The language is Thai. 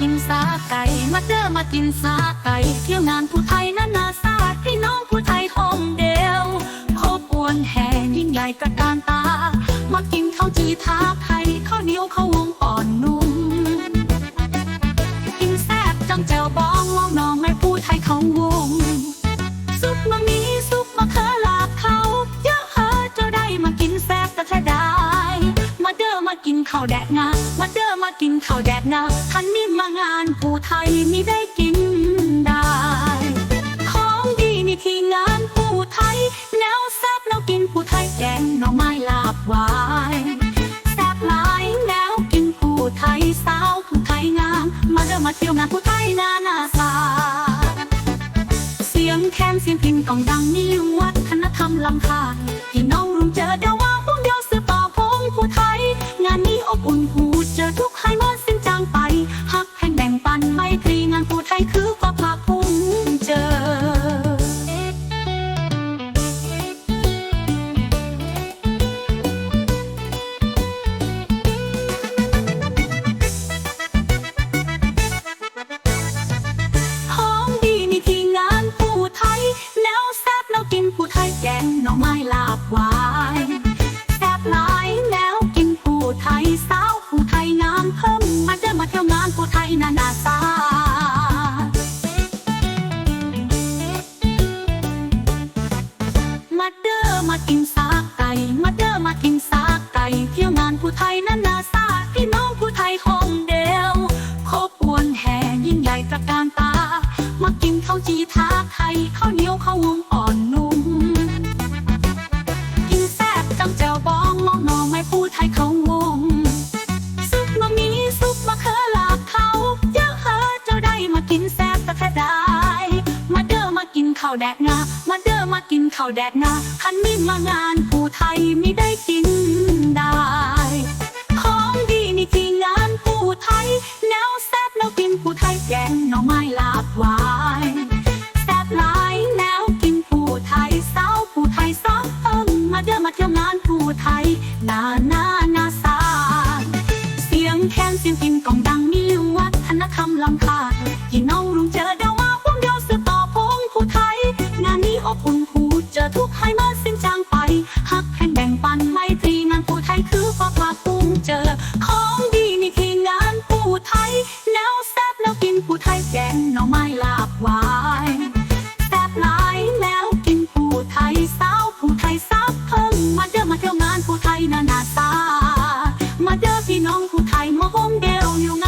กินสาไก่ มาเจอมากินสาไก่ เที่ยวงานผู้ไทยนานาศาสตร์พี่น้องผู้ไทยห้องเดียวครบอวนแห่ยิ่งใหญ่กระการตา มากินข้าวจีท้าไทยข้าวเหนียวข้าว ข้าวแดกงามาเด้อมากินข้าวแดกงาทันนี้มางานผู้ไทยมีได้กินได้ ของดีมีที่งานผู้ไทยแนวแซ่บแล้วกินผู้ไทยแกงหน่อไม้ลาบวานแซ่บหลายแนวกินผู้ไทยสาวผู้ไทยงาม มาเด้อมาเที่ยวงานผู้ไทยนานาศาเสียงแคนเสียงพินกองดังนี่วัฒนธรรมลำพานพี่น้องรุมเจอเดา ไม้ลาบหวายแซ่บหลายแล้วกินผู้ไทยสาวผู้ไทยงามเพิ่มมาเดินมาเที่ยวงานผู้ไทยนานาสา ข้าวแดกงามาเด้อมากินข้าวแดกงาคันมีมางานผู้ไทยไม่ได้กินได้ ของดีนี่ที่งานผู้ไทยแนวแซ่บแนวกินผู้ไทยแกงหน่อไม้ลาบวายแซ่บไลายแนวกินผู้ไทยสาวผู้ไทยสาวเอิ้มมาเด้อมาเที่ยวงานผู้ไทยนาหน้านาสาเสียงแคนเสียงกินกองดังมีวัฒนธรรมล้ำคาที่น้องรู้เจอ ยแนวแซบแล้วกินปูไทยแกงหน่อไม้ลาบวายแซบหลายแล้วกินปูไทยสาวปูไทยซับเพิ่งมาเด้อมาเที่ยวงานปูไทยนานาตามาเด้อพี่น้องปูไทยมาโฮมเดียวอยู่งาน